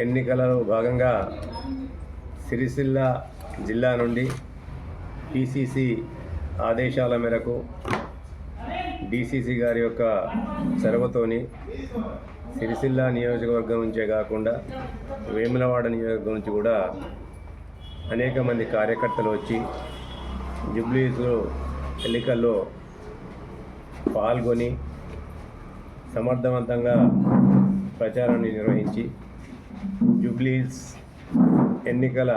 ఎన్నికలలో భాగంగా సిరిసిల్ల జిల్లా నుండి పిసిసి ఆదేశాల మేరకు డిసిసి గారి యొక్క చొరవతోని సిరిసిల్ల నియోజకవర్గం నుంచే కాకుండా వేములవాడ నియోజకవర్గం నుంచి కూడా అనేక మంది కార్యకర్తలు వచ్చి జుబ్లీస్లో ఎన్నికల్లో పాల్గొని సమర్థవంతంగా ప్రచారాన్ని నిర్వహించి జుబ్లీస్ ఎన్నికల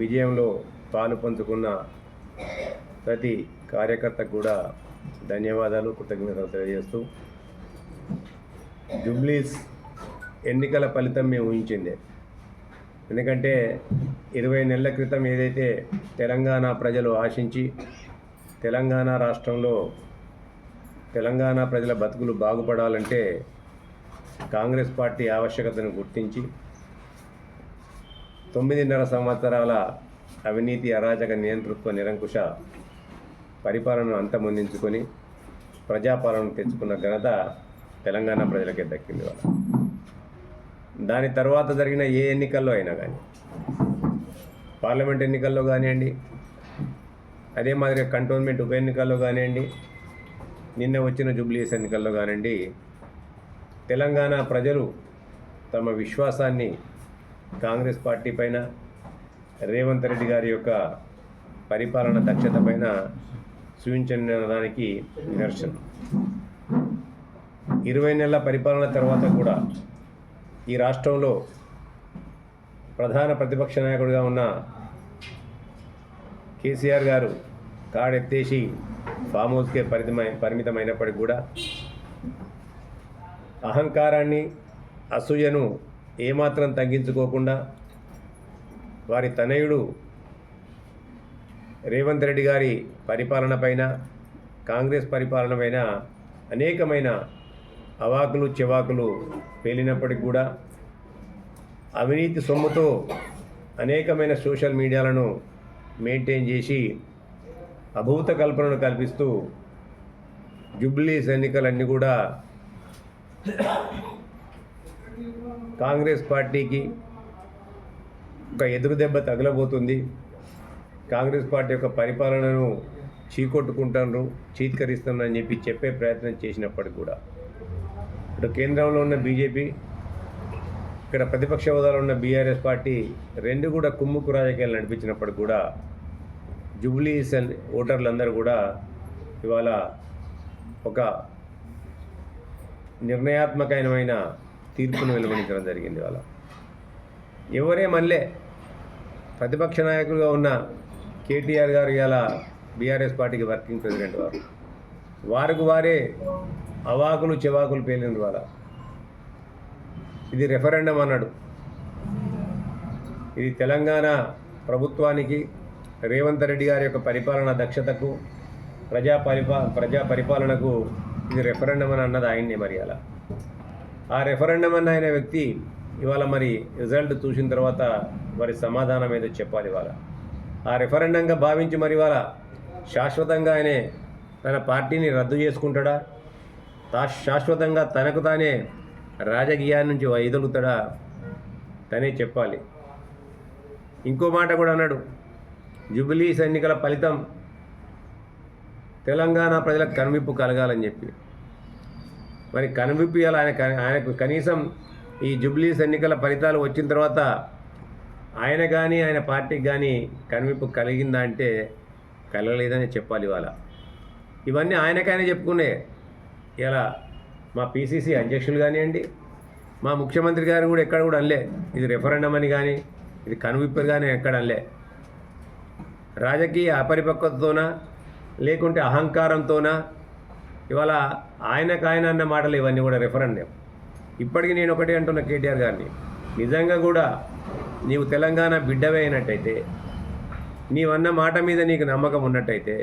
విజయంలో పాలు పంచుకున్న ప్రతి కార్యకర్తకు కూడా ధన్యవాదాలు కృతజ్ఞతలు తెలియజేస్తూ. జుబ్లీస్ ఎన్నికల ఫలితం మేము ఊహించింది. ఎందుకంటే ఇరవై నెలల క్రితం ఏదైతే తెలంగాణ ప్రజలు ఆశించి తెలంగాణ రాష్ట్రంలో తెలంగాణ ప్రజల బతుకులు బాగుపడాలంటే కాంగ్రెస్ పార్టీ ఆవశ్యకతను గుర్తించి తొమ్మిదిన్నర సంవత్సరాల అవినీతి అరాచక నియంతృత్వ నిరంకుశ పరిపాలనను అంతమొందించుకొని ప్రజాపాలన తెచ్చుకున్న ఘనత తెలంగాణ ప్రజలకే దక్కింది వాళ్ళ దాని తర్వాత జరిగిన ఏ ఎన్నికల్లో అయినా కానీ పార్లమెంట్ ఎన్నికల్లో కానివ్వండి అదే మాదిరిగా కంటోన్మెంట్ ఉప ఎన్నికల్లో కానివ్వండి నిన్న వచ్చిన జూబ్లీస్ ఎన్నికల్లో కానివ్వండి తెలంగాణ ప్రజలు తమ విశ్వాసాన్ని కాంగ్రెస్ పార్టీ పైన రేవంత్ రెడ్డి గారి యొక్క పరిపాలన దక్షత పైన దానికి నిదర్శనం. ఇరవై నెలల పరిపాలన తర్వాత కూడా ఈ రాష్ట్రంలో ప్రధాన ప్రతిపక్ష నాయకుడిగా ఉన్న కేసీఆర్ గారు కాడెత్తేసి ఫామ్ హౌస్కే పరిమితమై పరిమితమైనప్పటికీ కూడా అహంకారాన్ని అసూయను ఏమాత్రం తగ్గించుకోకుండా వారి తనయుడు రేవంత్ రెడ్డి గారి పరిపాలన పైన కాంగ్రెస్ పరిపాలన పైన అనేకమైన అవాకులు చెవాకులు పేలినప్పటికి కూడా అవినీతి సొమ్ముతో అనేకమైన సోషల్ మీడియాలను మెయింటైన్ చేసి అభూత కల్పనను కల్పిస్తూ జుబ్లీస్ ఎన్నికలన్నీ కూడా కాంగ్రెస్ పార్టీకి ఒక ఎదురు దెబ్బ తగలబోతుంది. కాంగ్రెస్ పార్టీ యొక్క పరిపాలనను చీకొట్టుకుంటాను చీత్కరిస్తున్నారని చెప్పి చెప్పే ప్రయత్నం చేసినప్పటికి కూడా. ఇప్పుడు కేంద్రంలో ఉన్న బీజేపీ ఇక్కడ ప్రతిపక్ష హోదాలో ఉన్న బీఆర్ఎస్ పార్టీ రెండు కూడా కుమ్ముకు రాజకీయాలు నడిపించినప్పటికి కూడా జూబ్లీస్ అండ్ ఓటర్లందరూ కూడా ఇవాళ ఒక నిర్ణయాత్మకమైన తీర్పును వెలువడించడం జరిగింది వాళ్ళ ఎవరే మళ్ళీ ప్రతిపక్ష నాయకులుగా ఉన్న కేటీఆర్ గారు ఇవాళ బీఆర్ఎస్ పార్టీకి వర్కింగ్ ప్రెసిడెంట్ వారు. వారికి వారే అవాకులు చెవాకులు పేలిన వాళ్ళ ఇది రెఫరెండం అన్నాడు. ఇది తెలంగాణ ప్రభుత్వానికి రేవంత్ రెడ్డి గారి యొక్క పరిపాలన దక్షతకు ప్రజా పరిపా ప్రజా పరిపాలనకు ఇది రెఫరెండం అని అన్నది ఆయన్నే మరి అలా. ఆ రెఫరెండం అన్న ఆయన వ్యక్తి ఇవాళ మరి రిజల్ట్ చూసిన తర్వాత మరి సమాధానం ఏదో చెప్పాలి ఇవాళ. ఆ రెఫరెండంగా భావించి మరి ఇవాళ శాశ్వతంగా ఆయనే తన పార్టీని రద్దు చేసుకుంటాడా? తా శాశ్వతంగా తనకు తానే రాజకీయాల నుంచి వైదొలుగుతాడా? తనే చెప్పాలి. ఇంకో మాట కూడా అన్నాడు జుబిలీస్ ఎన్నికల ఫలితం తెలంగాణ ప్రజలకు కనువిప్పు కలగాలని చెప్పి. మరి కనువిప్పు ఇవ్వాలి ఆయన ఆయనకు కనీసం ఈ జుబ్లీస్ ఎన్నికల ఫలితాలు వచ్చిన తర్వాత ఆయన కానీ ఆయన పార్టీకి కానీ కనువిప్పు కలిగిందా అంటే కలగలేదని చెప్పాలి ఇవాళ. ఇవన్నీ ఆయనకైనా చెప్పుకునే ఇలా మా పీసీసీ అధ్యక్షులు కానివ్వండి మా ముఖ్యమంత్రి గారు కూడా ఎక్కడ కూడా అనలే. ఇది రెఫరెండం అని కానీ ఇది కనువిప్పరు కానీ ఎక్కడ అనలే. రాజకీయ అపరిపక్వతతోనా లేకుంటే అహంకారంతోనా? ఇవాళ ఆయనకు ఆయన అన్న మాటలు ఇవన్నీ కూడా రెఫరెండం ఇప్పటికీ నేను ఒకటే అంటున్నా కేటీఆర్ గారిని. నిజంగా కూడా నీవు తెలంగాణ బిడ్డవే అయినట్టయితే నీవన్న మాట మీద నీకు నమ్మకం ఉన్నట్టయితే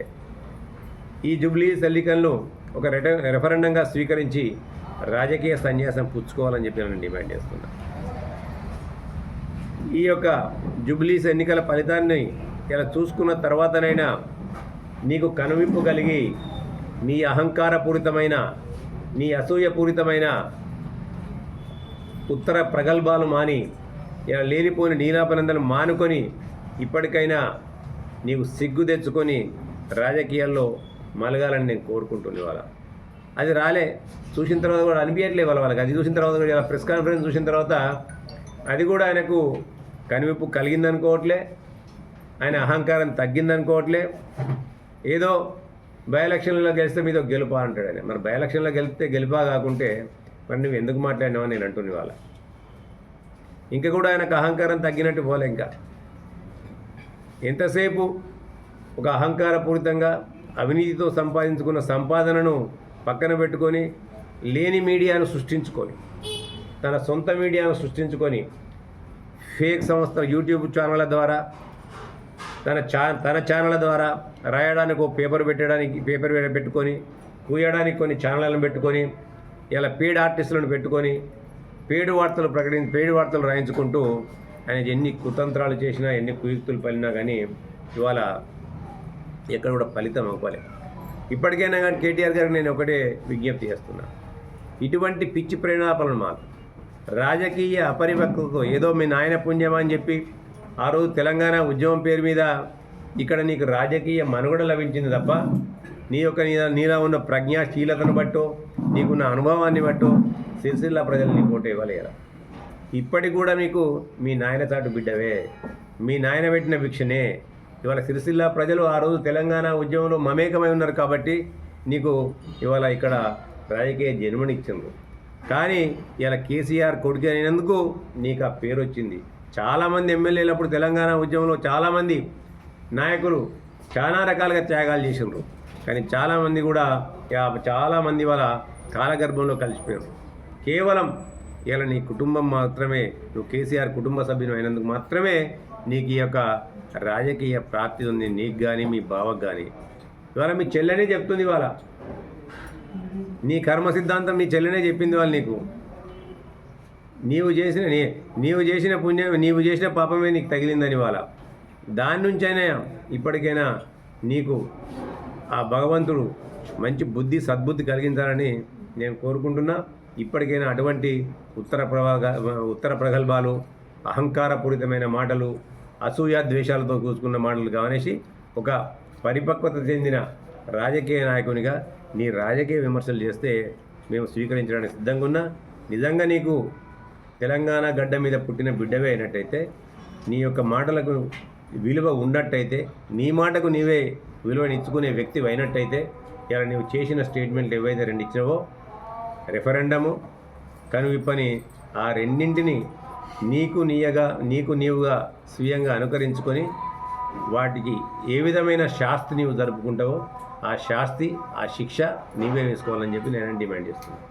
ఈ జుబ్లీస్ ఎన్నికలను ఒక రెట రెఫరెండంగా స్వీకరించి రాజకీయ సన్యాసం పుచ్చుకోవాలని చెప్పి నేను డిమాండ్ చేస్తున్నా. ఈ యొక్క జుబ్లీస్ ఎన్నికల ఫలితాన్ని ఇలా చూసుకున్న తర్వాతనైనా నీకు కనువిప్పు కలిగి నీ అహంకారపూరితమైన నీ అసూయపూరితమైన ఉత్తర ప్రగల్భాలు మాని ఇలా లేనిపోని నీలాపనందలు మానుకొని ఇప్పటికైనా నీవు సిగ్గు తెచ్చుకొని రాజకీయాల్లో మలగాలని నేను కోరుకుంటుంది వాళ్ళ అది రాలే. చూసిన తర్వాత కూడా అనిపించట్లేదు వాళ్ళ వాళ్ళకి. అది చూసిన తర్వాత కూడా ఇలా ప్రెస్ కాన్ఫరెన్స్ చూసిన తర్వాత అది కూడా ఆయనకు కనివిప్పు కలిగిందనుకోవట్లే. ఆయన అహంకారం తగ్గిందనుకోవట్లే. ఏదో బై ఎలక్షన్లో గెలిస్తే మీతో గెలుపా అంటాడు ఆయన మరి బై ఎలక్షన్లో గెలిస్తే గెలుపా కాకుంటే మరి నువ్వు ఎందుకు మాట్లాడినావు నేను అంటున్న వాళ్ళ ఇంకా కూడా ఆయనకు అహంకారం తగ్గినట్టు పోలే ఇంకా. ఎంతసేపు ఒక అహంకారపూరితంగా అవినీతితో సంపాదించుకున్న సంపాదనను పక్కన పెట్టుకొని లేని మీడియాను సృష్టించుకొని తన సొంత మీడియాను సృష్టించుకొని ఫేక్ సంస్థ యూట్యూబ్ ఛానళ్ళ ద్వారా తన చా తన ఛానళ్ళ ద్వారా రాయడానికి ఒక పేపర్ పెట్టడానికి పేపర్ పెట్టుకొని కూయడానికి కొన్ని ఛానళ్ళను పెట్టుకొని ఇలా పేడ్ ఆర్టిస్టులను పెట్టుకొని పేడు వార్తలు ప్రకటించి పేడు వార్తలు రాయించుకుంటూ ఆయన ఎన్ని కుతంత్రాలు చేసినా ఎన్ని కుయుక్తులు పలినా కానీ ఇవాళ ఎక్కడ కూడా ఫలితం అవ్వాలి ఇప్పటికైనా కానీ కేటీఆర్ గారికి నేను ఒకటే విజ్ఞప్తి చేస్తున్నా. ఇటువంటి పిచ్చి ప్రేణాపలను మాకు రాజకీయ అపరిపక్వతతో ఏదో మీ నాయన పుణ్యమా అని చెప్పి ఆ రోజు తెలంగాణ ఉద్యమం పేరు మీద ఇక్కడ నీకు రాజకీయ మనుగడ లభించింది తప్ప నీ యొక్క నీ నీలో ఉన్న ప్రజ్ఞాశీలతను బట్టో నీకున్న అనుభవాన్ని బట్టో సిరిసిల్ల ప్రజలు నీకు ఓటు ఇవ్వలేరా? ఇప్పటికి కూడా మీకు మీ నాయన చాటు బిడ్డవే. మీ నాయన పెట్టిన భిక్షనే. ఇవాళ సిరిసిల్ల ప్రజలు ఆ రోజు తెలంగాణ ఉద్యమంలో మమేకమై ఉన్నారు కాబట్టి నీకు ఇవాళ ఇక్కడ రాజకీయ జన్మనిచ్చిండ్రు. కానీ ఇలా కేసీఆర్ కొడుకు అయినందుకు నీకు ఆ పేరు వచ్చింది చాలామంది ఎమ్మెల్యేలు అప్పుడు తెలంగాణ ఉద్యమంలో చాలామంది నాయకులు చాలా రకాలుగా త్యాగాలు చేసిండ్రు. కానీ చాలామంది కూడా చాలామంది వాళ్ళ కాలగర్భంలో కలిసిపోయారు. కేవలం ఇలా నీ కుటుంబం మాత్రమే నువ్వు కేసీఆర్ కుటుంబ సభ్యులు అయినందుకు మాత్రమే నీకు ఈ యొక్క రాజకీయ ప్రాప్తి ఉంది. నీకు కానీ మీ బావకు కానీ ఇవాళ మీ చెల్లెనే చెప్తుంది ఇవాళ. నీ కర్మ సిద్ధాంతం నీ చెల్లెనే చెప్పింది వాళ్ళు నీకు. నీవు చేసిన నీ నీవు చేసిన పుణ్యం నీవు చేసిన పాపమే నీకు తగిలిందని వాళ్ళ దాని నుంచైనా ఇప్పటికైనా నీకు ఆ భగవంతుడు మంచి బుద్ధి సద్బుద్ధి కలిగించాలని నేను కోరుకుంటున్నా. ఇప్పటికైనా అటువంటి ఉత్తర ప్రవాగ ఉత్తర ప్రగల్భాలు అహంకారపూరితమైన మాటలు అసూయ ద్వేషాలతో కూసుకున్న మాటలు కావనేసి ఒక పరిపక్వత చెందిన రాజకీయ నాయకునిగా నీ రాజకీయ విమర్శలు చేస్తే మేము స్వీకరించడానికి సిద్ధంగా ఉన్నా. నిజంగా నీకు తెలంగాణ గడ్డ మీద పుట్టిన బిడ్డవే అయినట్టయితే నీ యొక్క మాటలకు విలువ ఉన్నట్టయితే నీ మాటకు నీవే విలువనిచ్చుకునే వ్యక్తి అయినట్టయితే ఇలా నువ్వు చేసిన స్టేట్మెంట్లు ఏవైతే రెండు ఇచ్చినావో రెఫరెండము కనువిప్పని ఆ రెండింటిని నీకు నీయగా నీకు నీవుగా స్వీయంగా అనుకరించుకొని వాటికి ఏ విధమైన శాస్తి నీవు జరుపుకుంటావో ఆ శాస్తి ఆ శిక్ష నీవే వేసుకోవాలని చెప్పి నేను డిమాండ్ చేస్తున్నాను.